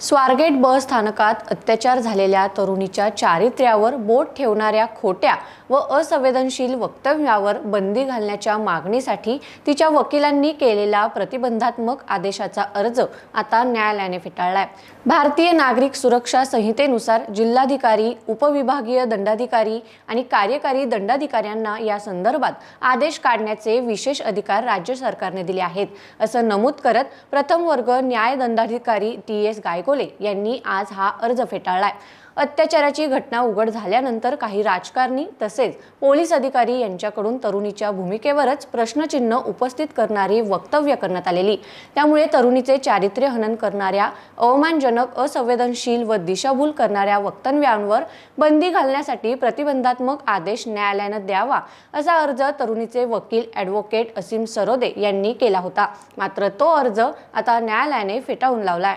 स्वारगेट बस स्थानकात अत्याचार झालेल्या तरुणीच्या चारित्र्यावर बोट ठेवणाऱ्या खोट्या व असंवेदनशील वक्तव्यावर बंदी घालण्याच्या मागणीसाठी तिच्या वकिलांनी केलेला प्रतिबंधात्मक आदेशाचा अर्ज आता न्यायालयाने फेटाळलाय. भारतीय नागरिक सुरक्षा संहितेनुसार जिल्हाधिकारी उपविभागीय दंडाधिकारी आणि कार्यकारी दंडाधिकाऱ्यांना या संदर्भात आदेश काढण्याचे विशेष अधिकार राज्य सरकारने दिले आहेत असं नमूद करत प्रथम वर्ग न्याय दंडाधिकारी टी एस गायगोले यांनी आज हा अर्ज फेटाळलाय. अत्याचाराची घटना उघड झाल्यानंतर काही राजकारणी तसेच पोलीस अधिकारी यांच्याकडून तरुणीच्या भूमिकेवरच प्रश्नचिन्ह उपस्थित करणारी वक्तव्य करण्यात आलेली. त्यामुळे तरुणीचे चारित्र्य हनन करणाऱ्या अवमानजनक असंवेदनशील व दिशाभूल करणाऱ्या वक्तव्यांवर बंदी घालण्यासाठी प्रतिबंधात्मक आदेश न्यायालयानं द्यावा असा अर्ज तरुणीचे वकील ॲडव्होकेट असीम सरोदे यांनी केला होता. मात्र तो अर्ज आता न्यायालयाने फेटाळून लावलाय.